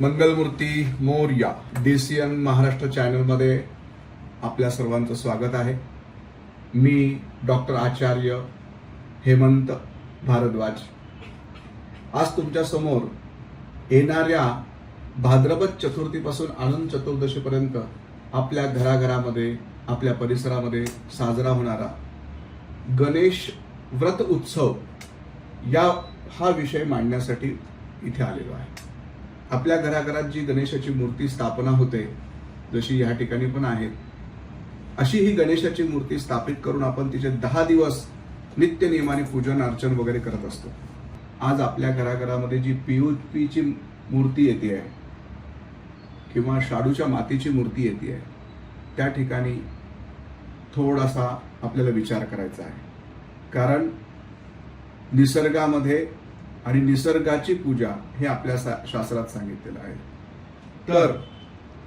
Mangalmurti Morya D C N Maharashtra चॅनलमध्ये आपल्या सर्वांचं स्वागत आहे. मी डॉक्टर आचार्य हेमंत भारद्वाज. आज तुमच्यासमोर येणाऱ्या भाद्रपद चतुर्थीपासून आनंद चतुर्दशीपर्यंत आपल्या घराघरामध्ये आपल्या परिसरामध्ये साजरा होणारा गणेश व्रत उत्सव या हा विषय मांडण्यासाठी इथे आलेलो आहे. आपल्या घराघरात जी गणेशाची मूर्ती स्थापना होते जशी या ठिकाणी पण आहे अशी ही गणेशाची मूर्ती स्थापित करून आपण तिचे दहा दिवस नित्य नियमाने पूजन अर्चन वगैरे करत असतो. आज आपल्या घराघरामध्ये जी पीओपीची मूर्ती येते आहे किंवा शाडूच्या मातीची मूर्ती येते आहे त्या ठिकाणी थोडासा आपल्याला विचार करायचा आहे. कारण निसर्गामध्ये आणि निसर्गाची पूजा हे आपल्या शास्त्रात सांगितलेलं आहे. तर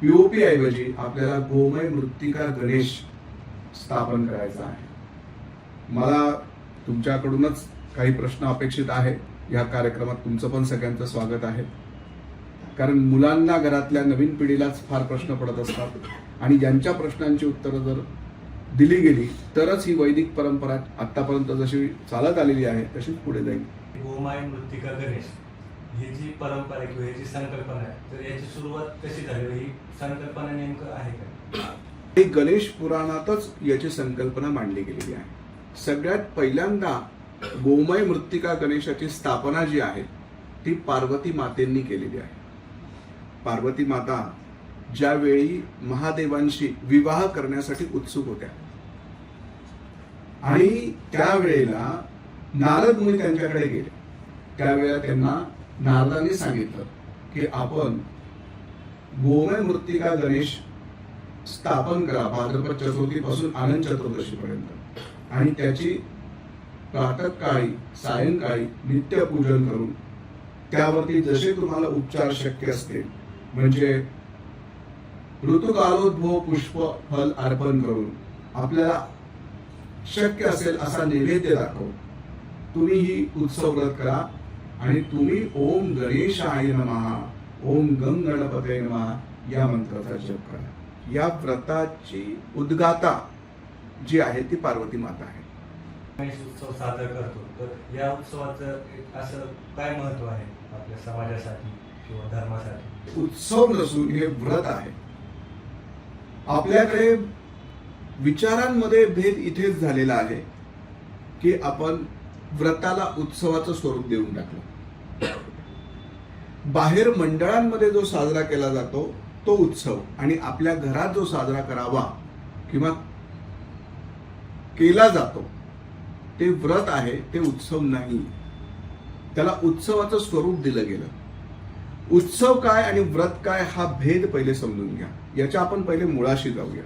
पीओपी ऐवजी आपल्याला गोमय मृत्तिका गणेश स्थापन करायचा आहे. मला तुमच्याकडूनच काही प्रश्न अपेक्षित आहे. या कार्यक्रमात तुमचं पण सगळ्यांचं स्वागत आहे. कारण मुलांना घरातल्या नवीन पिढीलाच फार प्रश्न पडत असतात. आणि ज्यांच्या प्रश्नांची उत्तरं जर दिली गेली तरच ही वैदिक परंपरा आतापर्यंत जशी चालत आलेली आहे तशीच पुढे जाईल. गोमाय मृत्तिका गणेश. ही जी परंपरा आहे किंवा ही जी संकल्पना आहे तर याची सुरुवात कशी झाली? ही संकल्पना नेमकं आहे का? हे गणेश पुराणातच याची संकल्पना मांडली गेलेली आहे. सगळ्यात पहिल्यांदा गोमय मृत्तिका गणेशाची स्थापना जी आहे ती पार्वती मातेंनी केलेली आहे. पार्वती माता ज्यावेळी महादेवांशी विवाह करण्यासाठी उत्सुक होत्या. आणि त्यावेळेला नारद मुनी त्यांच्याकडे गेले. त्यावेळेला त्यांना नारदांनी सांगितलं की आपण गोमय मृत्तिका गणेश स्थापन करा भाद्रपद चतुर्थीपासून आनंद चतुर्दशीपर्यंत. आणि त्याची प्रातकाळी सायंकाळी नित्यपूजन करून त्यावरती जसे तुम्हाला उपचार शक्य असतील म्हणजे ऋतुकालोद्भव पुष्प फल अर्पण करून आपल्याला शक्य असेल असा नैवेद्य दाखव तुम्ही ही उत्सव व्रत करा आणि तुम्ही ओम गणेशाय नमः ओम गंग गणपते नमः या मंत्राचा जप करा. या व्रताची उद्गाता जी आहे ती पार्वती माता आहे. गणेश उत्सव साजरा करतो. तर या उत्सवाचं असं काय महत्त्व आहे आपल्या समाजासाठी किंवा धर्मासाठी? उत्सव नसून हे व्रत आहे. आपल्याकडे विचारांमध्ये भेद इथेच झालेला आहे की आपण व्रताला उत्सवाचं स्वरूप देऊन टाकलं. बाहेर मंडळांमध्ये जो साजरा केला जातो तो उत्सव आणि आपल्या घरात जो साजरा करावा किंवा केला जातो ते व्रत आहे ते उत्सव नाही. त्याला उत्सवाचं स्वरूप दिलं गेलं. उत्सव काय आणि व्रत काय हा भेद पहिले समजून घ्या. याच्या आपण पहिले मुळाशी जाऊया.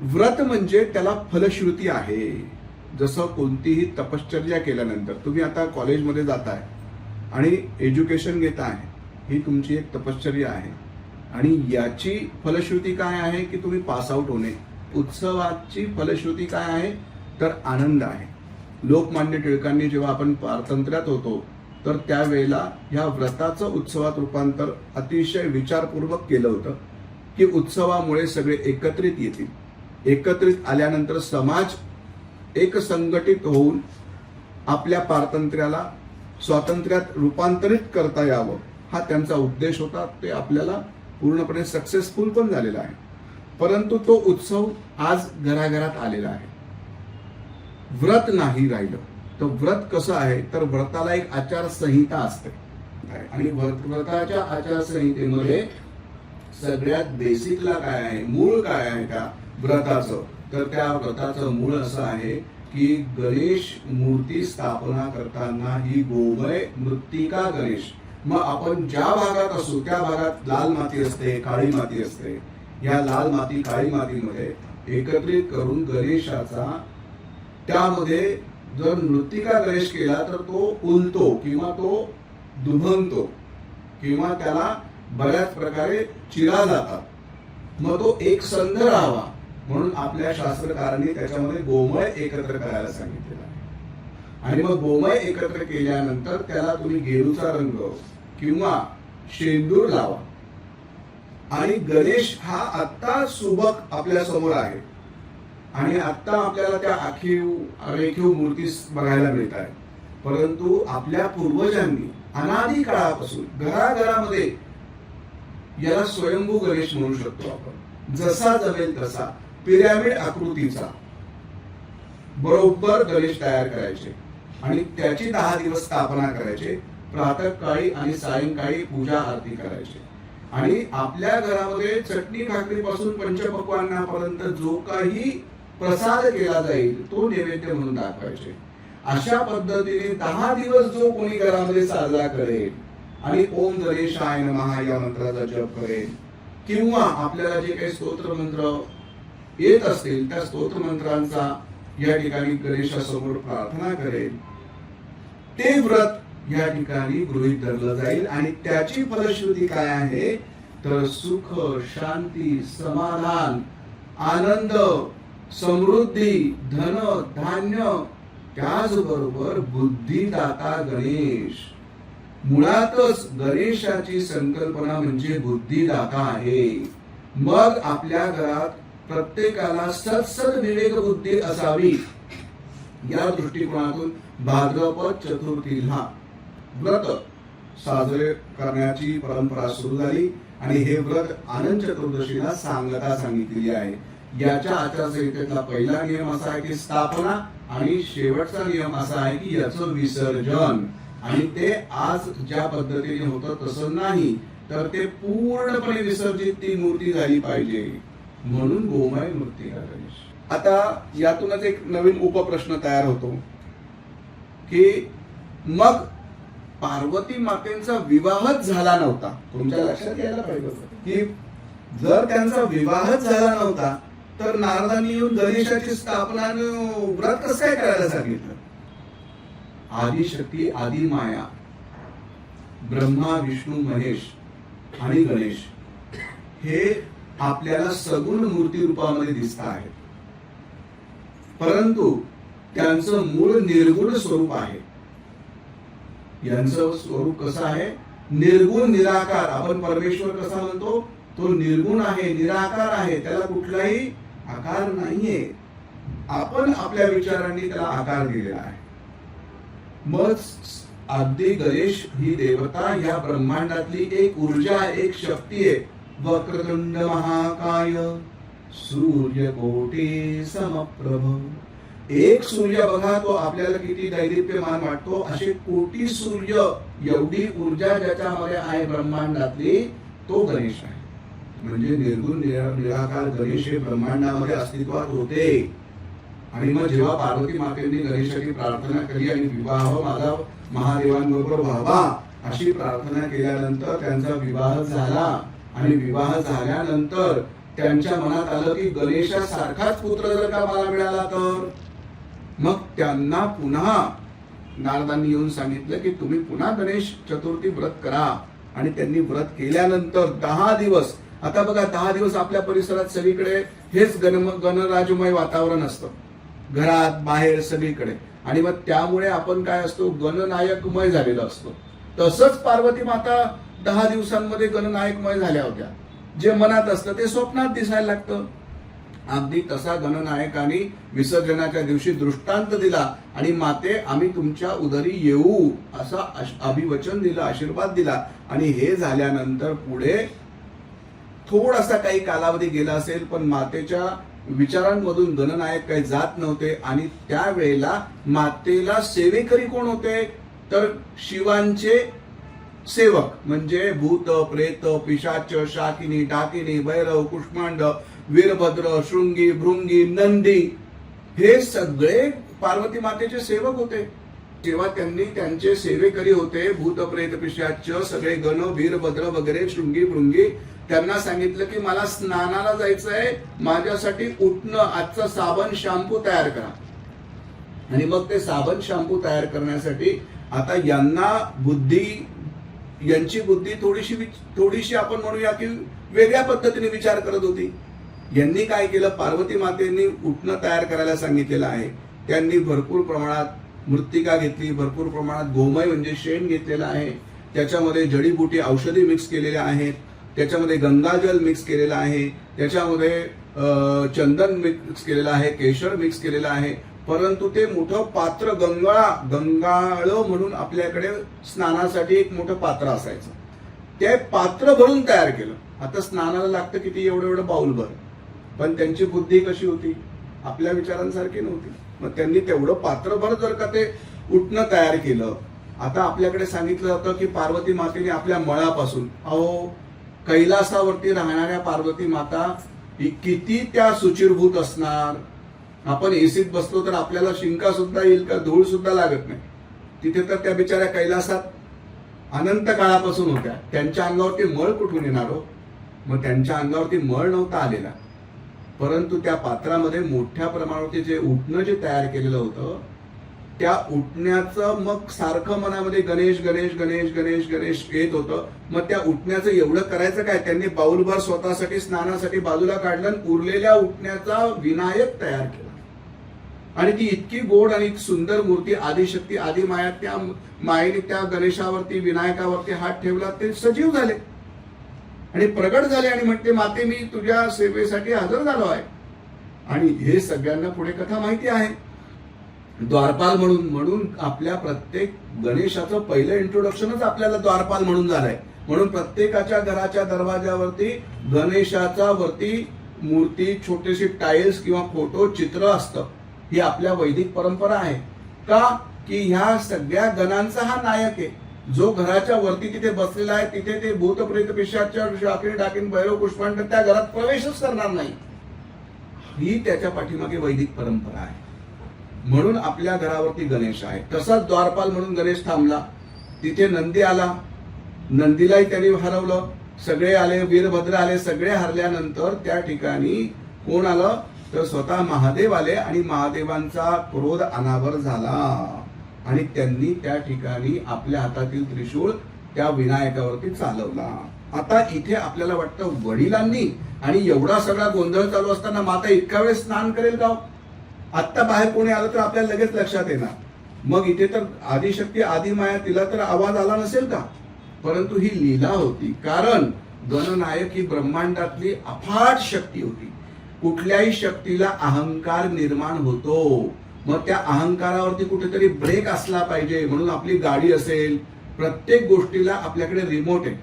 व्रत म्हणजे त्याला फलश्रुती आहे. जसं कोणतीही तपश्चर्या केल्यानंतर तुम्ही आता कॉलेजमध्ये जाताय आणि एज्युकेशन घेताय ही तुमची एक तपश्चर्या आहे. आणि याची फलश्रुती काय आहे की तुम्ही पासआउट होणे? उत्सवाची फलश्रुती काय आहे? तर आनंद आहे. लोकमान्य टिळकांनी जेव्हा आपण पारतंत्र्यात होतो तर त्यावेळेला ह्या व्रताचं उत्सवात रूपांतर अतिशय विचारपूर्वक केलं होतं की उत्सवामुळे सगळे एकत्रित येतील. एकत्रित आल्यानंतर समाज एक संघटित होऊन आपल्या पारतंत्र्याला स्वातंत्र्यात रूपांतरित करता यावं हा त्यांचा उद्देश होता. ते आपल्याला पूर्णपणे सक्सेसफुल पण झालेला आहे. परंतु तो उत्सव आज घराघरात आलेला आहे. व्रत नाही राहिलं. तर व्रत कसं आहे? तर व्रताला एक आचारसंहिता असते. आणि व्रताच्या आचारसंहितेमध्ये सगळ्यात बेसिकला काय आहे? मूळ काय आहे त्या व्रताचं. तर त्या व्रताचं मूळ असं आहे की गणेश मूर्ती स्थापना करताना ही गोमय मृत्तिका गणेश. मग आपण ज्या भागात असू त्या भागात लाल माती असते काळी माती असते. या लाल माती काळी मातीमध्ये एकत्रित करून गणेशाचा त्यामध्ये जर मृत्तिका गणेश केला तर तो उलतो किंवा तो दुभंगतो किंवा त्याला बऱ्याच प्रकारे चिरा जातात. मग तो एक संध राहावा. म्हणून आपल्या शास्त्रकारांनी त्याच्यामध्ये गोमय एकत्र करायला सांगितलेलं आहे. आणि मग गोमय एकत्र केल्यानंतर त्याला तुम्ही गेरूचा रंग किंवा शेंदूर लावा. आणि गणेश हा आत्ता सुबक आपल्यासमोर आहे. आणि आत्ता आपल्याला त्या आखीव रेखीव मूर्ती बघायला मिळत आहे. परंतु आपल्या पूर्वजांनी अनादी काळापासून घराघरामध्ये याला स्वयंभू गणेश म्हणू शकतो आपण. जसा जमेल तसा पिरॅमिड आकृतीचा. बरोबर गणेश तयार करायचे. आणि त्याची दहा दिवस स्थापना करायचे. प्रातःकाळी आणि सायंकाळी पूजा आरती करायचे. आणि आपल्या घरामध्ये चटणी भाकरीपासून पंचपक्वांनापर्यंत जो काही प्रसाद केला जाईल तो नैवेद्य म्हणून दाखवायचे. अशा पद्धतीने दहा दिवस जो कोणी घरामध्ये साजरा करेल आणि ओम गणेशाय नमः या मंत्राचा जप करेल किंवा आपल्याला जे काही स्तोत्र मंत्र येत असतील त्या स्तोत्रमंत्रांचा या ठिकाणी गणेशासमोर प्रार्थना करेल. ते व्रत या ठिकाणी गृहित धरलं जाईल आणि त्याची फलश्रुती काय आहे? तर सुख शांती समाधान आनंद समृद्धी धन धान्य त्याचबरोबर बुद्धिदाता गणेश. मुळातच गणेशाची संकल्पना म्हणजे बुद्धिदाता आहे. मग आपल्या घरात प्रत्येकाला सत्सद विवेक बुद्धी असावी. या दृष्टिकोनातून भाद्रपद चतुर्थीला व्रत साजरे करण्याची परंपरा सुरू झाली आणि हे व्रत आनंद चतुर्दशीला सांगता सांगितलेली आहे. याच्या आचारसंहितेतला पहिला नियम असा आहे की स्थापना आणि शेवटचा नियम असा आहे की याचं विसर्जन. आणि ते आज ज्या पद्धतीने होतं तसं नाही तर ते पूर्णपणे विसर्जित ती मूर्ती झाली पाहिजे. म्हणून गोमय मूर्ती गणेश आता यातूनच एक नवीन उपप्रश्न तयार होतो की मग पार्वती मातेचा विवाहच झाला नव्हता. तुमच्या लक्षात यायला पाहिजे. की जर त्यांचा विवाहच झाला नव्हता तर नारदांनी येऊन गणेशाची स्थापना व्रत कसं काय करायला सांगितलं? आदिशक्ती आदी माया ब्रह्मा विष्णू महेश आणि गणेश हे आपल्याला सगुण मूर्ती रूपामध्ये दिसत आहेत. परंतु त्यांचं मूळ निर्गुण स्वरूप आहे. यांचं स्वरूप कसं आहे? निर्गुण निराकार. आपण परमेश्वर कसा म्हणतो? तो निर्गुण आहे निराकार आहे. त्याला कुठलाही आकार नाहीये. आपण आपल्या विचारांनी त्याला आकार दिलेला आहे. मग अगदी गणेश ही देवता या ब्रह्मांडातली एक ऊर्जा एक शक्ती आहे. वक्रतुंड महाकाय सूर्य कोटी समप्रभ। एक सूर्य बघा तो आपल्याला किती दैदिप्यमान वाटतो. असे कोटी सूर्य एवढी ऊर्जा ज्याच्यामध्ये आहे ब्रह्मांडातली तो गणेश आहे. म्हणजे निर्गुण निरा- निराकार गणेश हे ब्रह्मांडामध्ये अस्तित्वात होते. आणि मग जेव्हा पार्वती मातेंनी गणेशाची प्रार्थना केली आणि विवाह माझा महादेवांबरोबर व्हावा अशी प्रार्थना केल्यानंतर त्यांचा विवाह झाला. आणि विवाह झाल्यानंतर त्यांच्या मनात आलं की गणेशासारखाच पुत्र जर का मला मिळाला तर? मग त्यांना पुन्हा नारदांनी येऊन सांगितलं की तुम्ही पुन्हा गणेश चतुर्थी व्रत करा. आणि त्यांनी व्रत केल्यानंतर दहा दिवस आता बघा दहा दिवस आपल्या परिसरात सगळीकडे हेच गण गणराजमय वातावरण असतं. घरात बाहेर सगळीकडे. आणि मग त्यामुळे आपण काय असतो? गणनायकमय झालेलो असतो. तसंच पार्वती माता दहा दिवसांमध्ये गणनायकमय झाल्या होत्या. जे मनात असतं ते स्वप्नात दिसायला लागतं. अगदी तसा गणनायकाने विसर्जनाच्या दिवशी दृष्टांत दिला आणि माते आम्ही तुमच्या उदरी येऊ असा अश- अभिवचन दिलं आशीर्वाद दिला. आणि हे झाल्यानंतर पुढे थोडासा काही कालावधी गेला असेल पण मातेच्या विचारांमधून गणनायक काही जात नव्हते. आणि त्यावेळेला मातेला सेवेकरी कोण होते? तर शिवांचे सेवक म्हणजे भूत प्रेत पिशाच शाकिनी डाकिनी भैरव कुष्मांड वीरभद्र शृंगी भृंगी नंदी हे सगळे पार्वती मातेचे सेवक होते. जेव्हा त्यांनी त्यांचे सेवेकरी होते भूत प्रेत पिशाच सगळे गण वीरभद्र वगैरे शृंगी भृंगी त्यांना सांगितलं की मला स्नानाला जायचं आहे माझ्यासाठी उठणं आजचा साबण शॅम्पू तयार करा. आणि मग ते साबण शॅम्पू तयार करण्यासाठी आता यांना बुद्धी यांची बुद्धी थोडीशी विच- थोडीशी आपण म्हणूया की वेगळ्या पद्धतीने विचार करत होती. यांनी काय केलं? पार्वती मातेंनी उठणं तयार करायला सांगितलेलं आहे. त्यांनी भरपूर प्रमाणात मृत्तिका घेतली भरपूर प्रमाणात गोमय म्हणजे शेण घेतलेलं आहे. त्याच्यामध्ये जडीबुटी औषधी मिक्स केलेल्या आहेत. त्याच्यामध्ये गंगाजल मिक्स केलेलं आहे. त्याच्यामध्ये चंदन मिक्स केलेलं आहे केशर मिक्स केलेलं आहे. परंतु ते मोठं पात्र गंगाळा गंगाळ म्हणून आपल्याकडे स्नानासाठी एक मोठं पात्र असायचं. ते पात्र भरून तयार केलं. आता स्नानाला लागतं किती एवढं एवढं बाऊल भर. पण त्यांची बुद्धी कशी होती? आपल्या विचारांसारखी नव्हती. मग त्यांनी तेवढं पात्रभर जर का ते उठणं तयार केलं. आता आपल्याकडे सांगितलं जातं की पार्वती मातेने आपल्या मळापासून अहो कैलासावरती राहणाऱ्या पार्वती माता ही किती त्या सुचिरभूत असणार. आपण एसीत बसलो तर आपल्याला शिंका सुद्धा येईल का धूळ सुद्धा लागत नाही. तिथे तर त्या बिचाऱ्या कैलासात अनंत काळापासून होत्या. त्यांच्या अंगावरती मळ कुठून येणार हो? मग त्यांच्या अंगावरती मळ नव्हता आलेला. परंतु त्या पात्रामध्ये मोठ्या प्रमाणावरती जे उठणं जे तयार केलेलं होतं त्या उठण्याचं मग सारखं मनामध्ये गणेश गणेश गणेश गणेश गणेश येत होतं. मग त्या उठण्याचं एवढं करायचं काय? त्यांनी बाऊलभर स्वतःसाठी स्नानासाठी बाजूला काढलं आणि उरलेल्या उठण्याचा विनायक तयार केला. आणि ती इतकी गोड आणि सुंदर मूर्ती आदिशक्ती आदी माया त्या मायेने त्या गणेशावरती विनायकावरती हात ठेवला ते सजीव झाले. आणि प्रगट झाले आणि म्हणते माते मी तुझ्या सेवेसाठी हजर झालो आहे. आणि हे सगळ्यांना पुढे कथा माहिती आहे. द्वारपाल म्हणून म्हणून आपल्या प्रत्येक गणेशाचं पहिलं इंट्रोडक्शनच आपल्याला द्वारपाल म्हणून झालंय. म्हणून प्रत्येकाच्या घराच्या दरवाजावरती गणेशाचा वरती मूर्ती छोटेसे टाईल्स किंवा फोटो चित्र असतं. ही आपल्या वैदिक परंपरा आहे. का? की ह्या सगळ्या गणांचा हा नायक आहे. जो घराच्या वरती तिथे बसलेला आहे तिथे ते भूतप्रेत पिशाच्या शाकीर टाकीन भैरव पुष्पांड त्या घरात प्रवेशच करणार नाही. ही त्याच्या पाठीमागे वैदिक परंपरा आहे. म्हणून आपल्या घरावरती गणेश आहे. तसाच द्वारपाल म्हणून गणेश थांबला. तिथे नंदी आला. नंदीलाही त्यांनी हरवलं. सगळे आले वीरभद्र आले सगळे हरल्यानंतर त्या ठिकाणी कोण आलं? तर स्वतः महादेव आले आणि महादेवांचा क्रोध अनावर झाला. आणि त्यांनी त्या ठिकाणी आपल्या हातातील त्रिशूळ त्या विनायकावरती चालवला. आता इथे आपल्याला वाटतं वडिलांनी आणि एवढा सगळा गोंधळ चालू असताना माता इतका वेळ स्नान करेल का हो? आत्ता बाहेर कोणी आलं तर आपल्याला लगेच लक्षात येणार. मग इथे तर आदिशक्ती आदिमाया तिला तर आवाज आला नसेल का? परंतु ही लीला होती. कारण गणनायक ही ब्रह्मांडातली अफाट शक्ती होती. कुठल्याही शक्तीला अहंकार निर्माण होतो. मग त्या अहंकारावरती कुठेतरी ब्रेक असला पाहिजे म्हणून आपली गाडी असेल प्रत्येक गोष्टीला आपल्याकडे रिमोट आहे.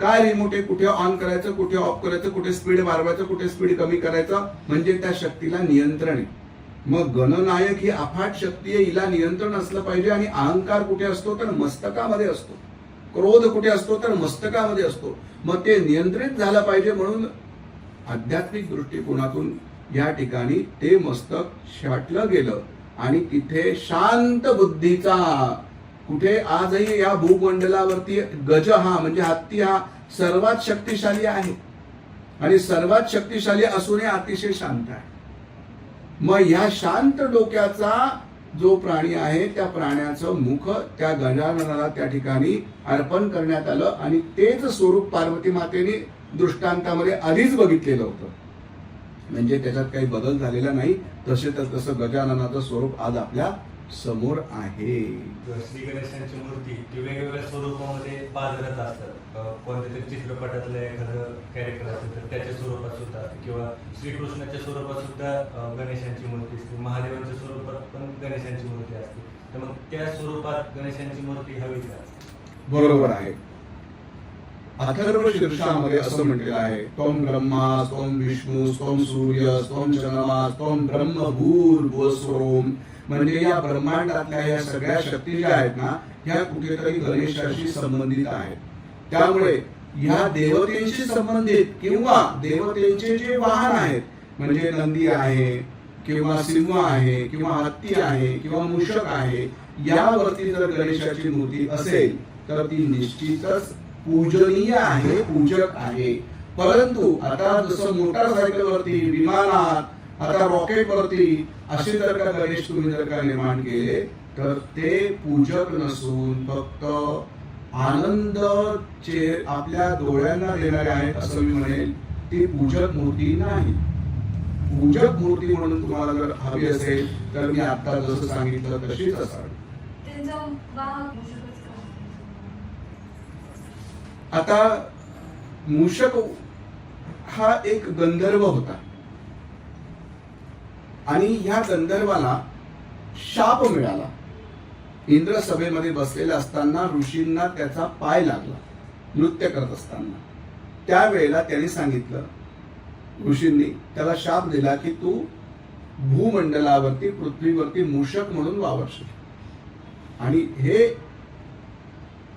काय रिमोट आहे? कुठे ऑन करायचं कुठे ऑफ करायचं कुठे स्पीड वाढवायचं कुठे स्पीड कमी करायचं? म्हणजे त्या शक्तीला नियंत्रण आहे. मग गणनायक ही अफाट शक्ती आहे हिला नियंत्रण असलं पाहिजे आणि अहंकार कुठे असतो तर मस्तकामध्ये असतो. क्रोध कुठे असतो तर मस्तकामध्ये असतो. मग ते नियंत्रित झालं पाहिजे म्हणून आध्यात्मिक दृष्टिकोनातून या ठिकाणी ते मस्तक शाटलं गेलं आणि तिथे शांत बुद्धीचा कुठे आजही या भूमंडलावरती गज हा म्हणजे हत्ती हा सर्वात शक्तिशाली आहे. आणि सर्वात शक्तिशाली असूनही अतिशय शांत आहे. मग ह्या शांत डोक्याचा जो प्राणी आहे त्या प्राण्याचं मुख त्या गजाननाला त्या ठिकाणी अर्पण करण्यात आलं आणि तेच स्वरूप पार्वती मातेने दृष्टांतामध्ये आधीच बघितलेलं होतं. म्हणजे त्याच्यात काही बदल झालेला नाही. तसे तर तसं गजाननाचं स्वरूप आज आपल्यासमोर आहे. श्री गणेशांची मूर्ती ती वेगवेगळ्या स्वरूपामध्ये बाजारात असतात. कोणत्या तरी चित्रपटातलं एखादं कॅरेक्टर असेल तर त्याच्या स्वरूपात सुद्धा किंवा श्रीकृष्णाच्या स्वरूपात सुद्धा गणेशांची मूर्ती असते. महादेवांच्या स्वरूपात पण गणेशांची मूर्ती असते. तर मग त्या स्वरूपात गणेशांची मूर्ती हवी का? बरोबर आहे. अथर्व शीर्षामध्ये असं म्हटलेलं आहे. तोम ब्रह्मा तोम विष्णू तोम सूर्य तोम चंद्रमा तोम ब्रह्म भूर्भुवस्वरोम म्हणजे या ब्रह्मांडातल्या या सगळ्या शक्ती ज्या आहेत ना ह्या कुठेतरी गणेशाशी संबंधित आहेत. त्यामुळे ह्या देवतेशी संबंधित किंवा देवतेचे जे वाहन आहेत म्हणजे नंदी आहे किंवा सिंह आहे किंवा हत्ती आहे किंवा मूषक आहे यावरती जर गणेशाची मूर्ती असेल तर ती निश्चितच पूजनीय आहे पूजक आहे. परंतु आता जसं मोटारसायकल वरती विमानात आता रॉकेट वरती असे जर का गणेश तुम्ही जर का निर्माण केले तर ते पूजक नसून फक्त आनंद चे आपल्या डोळ्यांना देणारे आहेत असं मी म्हणेल ती पूजक मूर्ती नाही. पूजक मूर्ती म्हणून तुम्हाला जर हवी असेल तर मी आता जसं सांगितलं तशीच असावी त्यांचा वाहक मूषकच का? आता मूषक हा एक गंधर्व होता. आणि ह्या गंधर्वाला शाप मिळाला. इंद्र सभेमध्ये बसलेला असताना ऋषींना त्याचा पाय लागला नृत्य करत असताना. त्यावेळेला त्याने सांगितलं ऋषींनी त्याला शाप दिला की तू भूमंडलावरती पृथ्वीवरती मूषक म्हणून वावरशील. आणि हे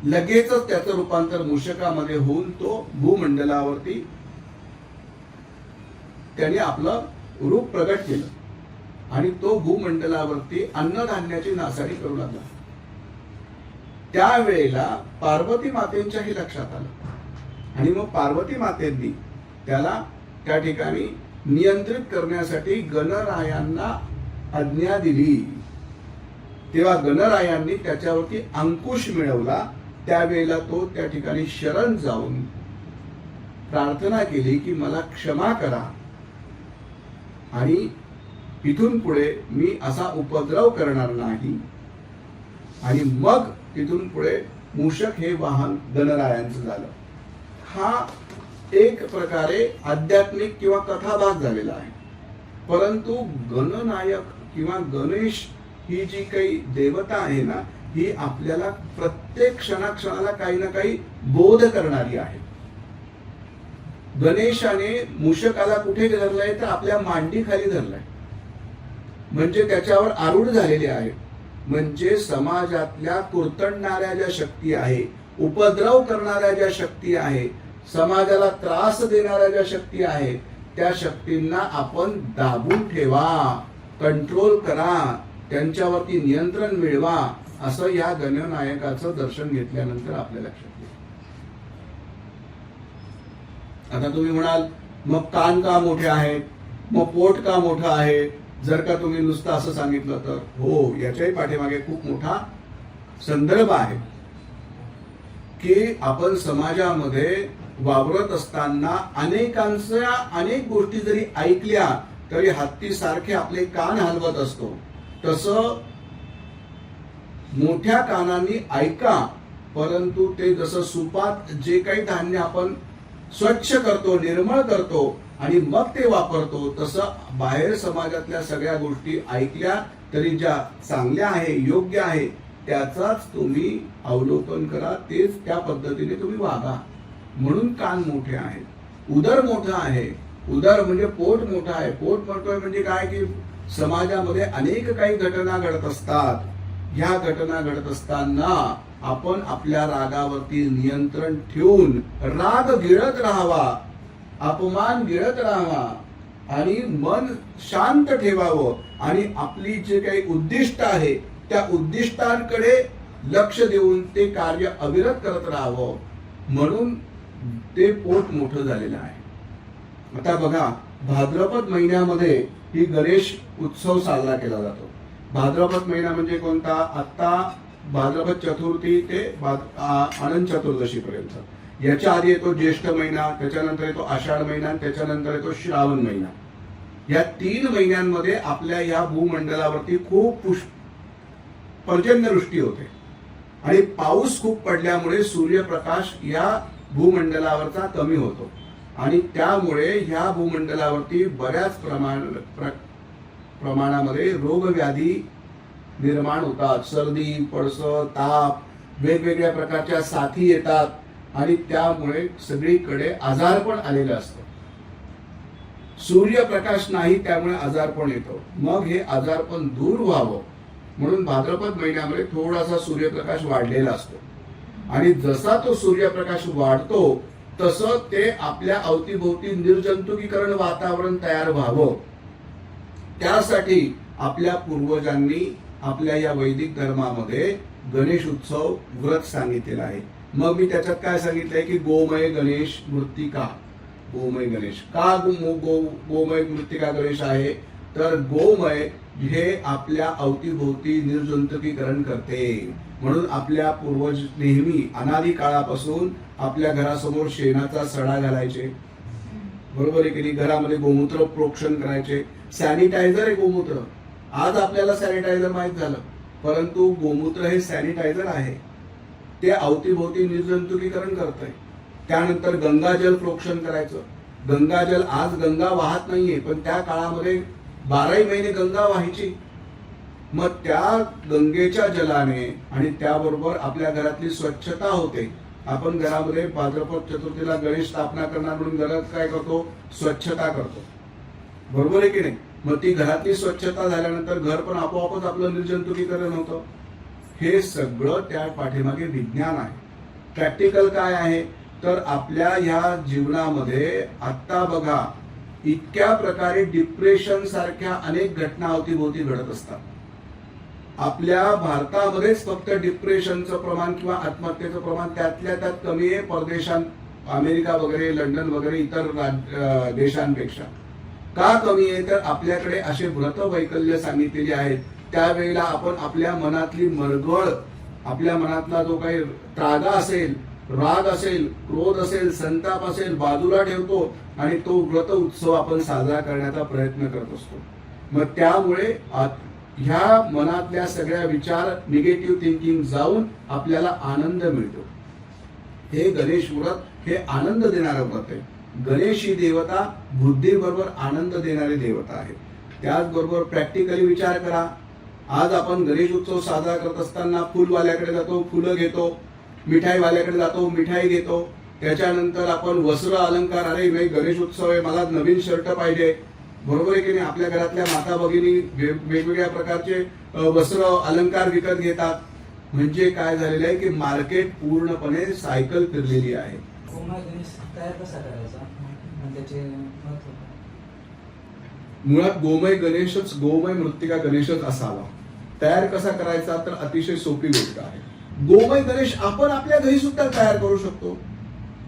लगेचच त्याचं रूपांतर मूषकामध्ये होऊन तो भूमंडलावरती त्याने आपलं रूप प्रगट केलं. आणि तो भूमंडलावरती अन्नधान्याची नासाडी करू लागला. त्यावेळेला पार्वती मातेंच्याही लक्षात आलं. आणि मग पार्वती मातेंनी त्याला त्या ठिकाणी नियंत्रित करण्यासाठी गणरायांना आज्ञा दिली. तेव्हा गणरायांनी त्याच्यावरती अंकुश मिळवला. त्यावेळेला तो त्या ठिकाणी शरण जाऊन प्रार्थना केली की मला क्षमा करा. आणि इथून पुढे मी असा उपद्रव करणार नाही. आणि मग तिथून पुढे मूषक हे वाहन गणरायांचं झालं. हा एक प्रकारे आध्यात्मिक किंवा कथाभाग झालेला आहे. परंतु गणनायक किंवा गणेश ही जी काही देवता आहे ना ही आपल्याला प्रत्येक क्षणाक्षणाला काही ना काही बोध करणारी आहे. गणेशाने मूषकाला कुठे धरलाय? तर आपल्या मांडी खाली धरलाय. म्हणजे त्याच्यावर आरूढ झालेले आहे. म्हणजे समाजातल्या कुरतडणाऱ्या ज्या शक्ती आहे उपद्रव करणाऱ्या ज्या शक्ती आहे समाजाला त्रास देणाऱ्या ज्या शक्ती आहे त्या शक्तींना आपण दाबून ठेवा कंट्रोल करा त्यांच्यावरती नियंत्रण मिळवा असं या गणनायकाचं दर्शन घेतल्यानंतर आपल्या लक्षात येईल. आता तुम्ही म्हणाल मग कान का मोठे आहेत? मग पोट का मोठं आहे? जर का तुम्ही नुसतं असं सांगितलं तर? हो याच्याही पाठीमागे खूप मोठा संदर्भ आहे की आपण समाजामध्ये वावरत असताना अनेकांच्या अनेक गोष्टी जरी ऐकल्या तरी हत्ती सारखे आपले कान हलवत असतो. तसं मोठ्या कानांनी ऐका परंतु ते जसं सुपात जे काही धान्य आपण स्वच्छ करतो निर्मळ करतो आणि मग ते वापरतो तसं बाहेर समाजातल्या सगळ्या गोष्टी ऐकल्या तरी ज्या चांगल्या आहे योग्य आहे त्याचाच तुम्ही अवलोकन करा तेच त्या पद्धतीने तुम्ही वागा. म्हणून कान मोठे आहेत. उदर मोठं आहे. उदर म्हणजे पोट मोठं आहे. पोट मोठं आहे म्हणजे काय की समाजामध्ये अनेक काही घटना घडत असतात. ह्या घटना घडत असताना आपण आपल्या रागावरती नियंत्रण ठेवून राग गिळत राहावा अपमान गिळत राहावा आणि मन शांत ठेवावं. आणि आपली जे काही उद्दिष्ट आहे त्या उद्दिष्टांकडे लक्ष देऊन ते कार्य अविरत करत राहावं. म्हणून ते पोट मोठं झालेलं आहे. आता बघा भाद्रपद महिन्यामध्ये ही गणेश उत्सव साजरा केला जातो. भाद्रपद महिना म्हणजे कोणता? आता भाद्रपद चतुर्थी ते आनंद चतुर्दशीपर्यंत. याच्या आधी येतो ज्येष्ठ महिना त्याच्यानंतर येतो आषाढ महिना त्याच्यानंतर येतो श्रावण महिना. या तीन महिन्यांमध्ये आपल्या या भूमंडलावरती खूप पुष्प पर्जन्यवृष्टी होते. आणि पाऊस खूप पडल्यामुळे सूर्यप्रकाश या भूमंडलावरचा कमी होतो. आणि त्यामुळे ह्या भूमंडलावरती बऱ्याच प्रमाण प्र- प्रमाणामध्ये रोगव्याधी निर्माण होतात. सर्दी पडस ताप वेगवेगळ्या प्रकारच्या साथी येतात आणि त्यामुळे सगळीकडे आजार पण आलेलं असतं सूर्यप्रकाश नाही त्यामुळे आजार पण येतो. मग हे आजार पण दूर व्हावं. म्हणून भाद्रपद महिन्यामध्ये थोडासा सूर्यप्रकाश वाढलेला असतो. आणि जसा तो सूर्यप्रकाश वाढतो तसं ते आपल्या अवतीभोवती निर्जंतुकीकरण वातावरण तयार व्हावं. त्यासाठी आपल्या पूर्वजांनी आपल्या या वैदिक धर्मामध्ये गणेश उत्सव व्रत सांगितलेला आहे. मग मी त्याच्यात काय सांगितलंय की गोमय गणेश मृत्तिका गोमय गणेश. का गो गो गोमय मृत्तिका गणेश आहे? तर गोमय हे आपल्या अवतीभोवती निर्जंतुकीकरण करते. म्हणून आपल्या पूर्वज नेहमी अनादी काळापासून आपल्या घरासमोर शेणाचा सडा घालायचे. बरोबर आहे की नाही? घरामध्ये गोमूत्र प्रोक्षण करायचे. सॅनिटायझर आहे गोमूत्र. आज आपल्याला सॅनिटायझर माहीत झालं. परंतु गोमूत्र हे सॅनिटायझर आहे. ते अवतीभोवती निर्जंतुकीकरण करत आहे त्यानंतर गंगाजल प्रोक्षण करायचं. गंगाजल आज गंगा वाहत नाहीये पण त्या काळामध्ये बाराही महिने गंगा व्हायची. मग त्या गंगेच्या जलाने आणि त्याबरोबर आपल्या घरातली स्वच्छता होते. आपण घरामध्ये भाद्रपद चतुर्थीला गणेश स्थापना करणार म्हणून घरात काय करतो? स्वच्छता करतो. बरोबर आहे की नाही? मग ती घरातली स्वच्छता झाल्यानंतर घर पण आपोआपच आपलं निर्जंतुकीकरण होतं. हे सगळं त्या पाठीमागे विज्ञान आहे. प्रॅक्टिकल काय आहे? तर आपल्या ह्या जीवनामध्ये आत्ता बघा इतक्या प्रकारे डिप्रेशन सारख्या अनेक घटना अवतीभोवती घडत असतात. आपल्या भारतामध्येच फक्त डिप्रेशनचं प्रमाण किंवा आत्महत्येचं प्रमाण त्यातल्या त्यात कमी आहे परदेशां अमेरिका वगैरे लंडन वगैरे इतर राज- देशांपेक्षा. का कमी आहे? तर आपल्याकडे असे व्रत वैकल्य सांगितलेले आहेत. त्यावेळेला आपण आपल्या मनातली मरगळ आपल्या मनातला जो काही त्रागा असेल राग असेल क्रोध असेल संताप असेल बाजूला ठेवतो आणि तो व्रत उत्सव आपण साजरा करण्याचा प्रयत्न करत असतो. मग त्यामुळे ह्या मनातल्या सगळ्या विचार निगेटिव्ह थिंकिंग जाऊन आपल्याला आनंद मिळतो. हे गणेश व्रत हे आनंद देणारं व्रत आहे. गणेश ही देवता बुद्धीबरोबर आनंद देणारी देवता आहे त्याचबरोबर प्रॅक्टिकली विचार करा. आज आपण गणेश उत्सव साजरा करत असताना फुलवाल्याकडे जातो फुलं घेतो मिठाईवाल्याकडे जातो मिठाई घेतो. त्याच्यानंतर आपण वस्त्र अलंकार अरे नाही गणेश उत्सव आहे मला नवीन शर्ट पाहिजे. बरोबर आहे की नाही? आपल्या घरातल्या माता भगिनी वेगवेगळ्या प्रकारचे वस्त्र अलंकार विकत घेतात. म्हणजे काय झालेलं आहे की मार्केट पूर्णपणे सायकल फिरलेली आहे. गणेश तयार कसा करायचा? आणि त्याचे महत्त्व मुळात गोमय गणेशच गोमय मृत्तिका गणेशच असावा. तयार कसा करायचा तर अतिशय सोपी गोष्ट आहे. गोमय गणेश आपण आपल्या घरी सुद्धा तयार करू शकतो.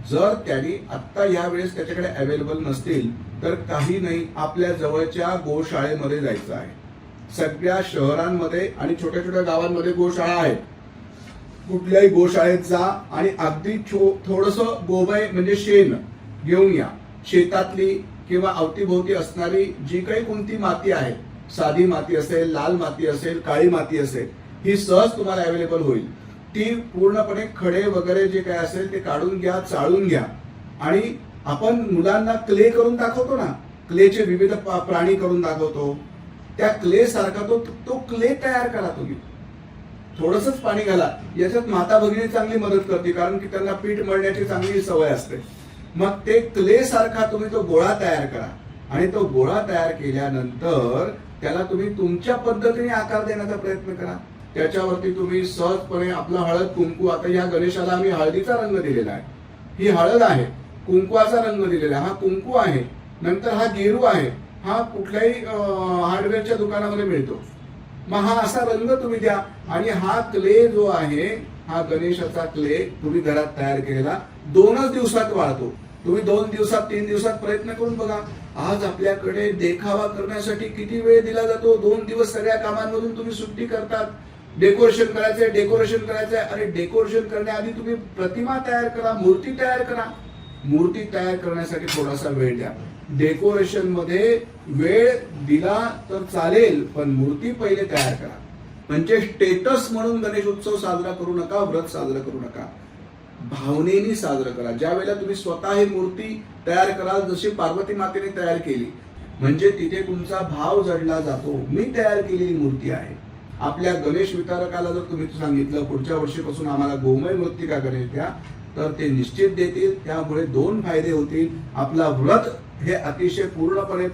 जर त्यांनी आत्ता ह्या वेळेस त्याच्याकडे अवेलेबल नसतील तर काही नाही आपल्या जवळच्या गोशाळेमध्ये जायचं आहे. सगळ्या शहरांमध्ये आणि छोट्या छोट्या गावांमध्ये गोशाळा आहेत. कुठल्याही गोशाळेत जा आणि अगदी थोडस गोबय म्हणजे शेण घेऊन या. शेतातली किंवा अवतीभोवती असणारी जी काही कोणती माती आहे साधी माती असेल लाल माती असेल काळी माती असेल ही सहज तुम्हाला अवेलेबल होईल. ती पूर्णपणे खडे वगैरे जे काय असेल ते काढून घ्या चाळून घ्या. आणि आपण मुलांना क्ले करून दाखवतो ना क्लेचे विविध प्राणी करून दाखवतो. त्या क्ले सारखा तो तो क्ले तयार करा तुम्ही. थोडंसंच पाणी घाला. याच्यात माता भगिनी चांगली मदत करते कारण की त्यांना पीठ मळण्याची चांगली सवय असते. मग ते क्ले सारखा तुम्ही तो गोळा तयार करा. आणि तो गोळा तयार केल्यानंतर त्याला तुम्ही तुमच्या पद्धतीने आकार देण्याचा प्रयत्न करा. त्याच्यावरती तुम्ही सहजपणे आपला हळद कुंकू आता या गणेशाला आम्ही हळदीचा रंग दिलेला आहे. ही हळद आहे. कुंकवाचा रंग दिलेला आहे. हा कुंकू आहे. नंतर हा गेरू आहे. हा कुठल्याही हार्डवेअरच्या दुकानामध्ये मिळतो. मग हा असा रंग तुम्ही द्या. आणि हा क्ले जो आहे हा गणेशाचा क्ले तुम्ही घरात तयार केलेला दोनच दिवसात वाळतो. तुम्ही दोन दिवसात तीन दिवसात प्रयत्न करून बघा. आज आपल्याकडे देखावा करण्यासाठी किती वेळ दिला जातो? दोन दिवस सगळ्या कामांमधून तुम्ही सुट्टी करतात. डेकोरेशन करायचंय डेकोरेशन करायचंय. अरे डेकोरेशन करण्याआधी तुम्ही प्रतिमा तयार करा मूर्ती तयार करा. मूर्ती तयार करण्यासाठी थोडासा वेळ द्या. डेकोरेशनमध्ये वेळ दिला तर चालेल पण मूर्ती पहिले तयार करा. म्हणजे स्टेटस म्हणून गणेश उत्सव साजरा करू नका व्रत साजरा करू नका. भावनेनी साजरं करा. ज्या वेळेला तुम्ही स्वतः ही मूर्ती तयार कराल जशी पार्वती मातेने तयार केली म्हणजे तिथे तुमचा भाव जडला जातो. मी तयार केलेली मूर्ती आहे. आपल्या गणेश वितरकाला जर तुम्ही सांगितलं पुढच्या वर्षीपासून आम्हाला गोमय मूर्ती का गणेश द्या तर ते निश्चित देतील. त्यामुळे दोन फायदे होतील. आपला व्रत हे अतिशय पूर्णपणे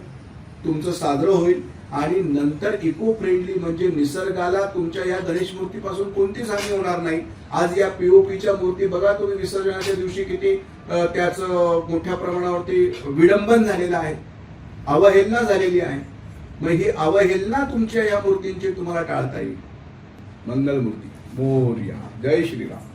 तुमचं साजरं होईल. आणि नंतर इको फ्रेंडली म्हणजे निसर्गाला तुमच्या या गणेश मूर्तीपासून कोणतीच हानी होणार नाही. आज या पीओपीच्या मूर्ती बघा तुम्ही विसर्जनाच्या दिवशी किती त्याचं मोठ्या प्रमाणावरती विडंबन झालेलं आहे. अवहेलना झालेली आहे. मग ही अवहेलना तुमच्या या मूर्तींची तुम्हाला टाळता येईल. मंगल मूर्ती मोर्या. जय श्रीराम.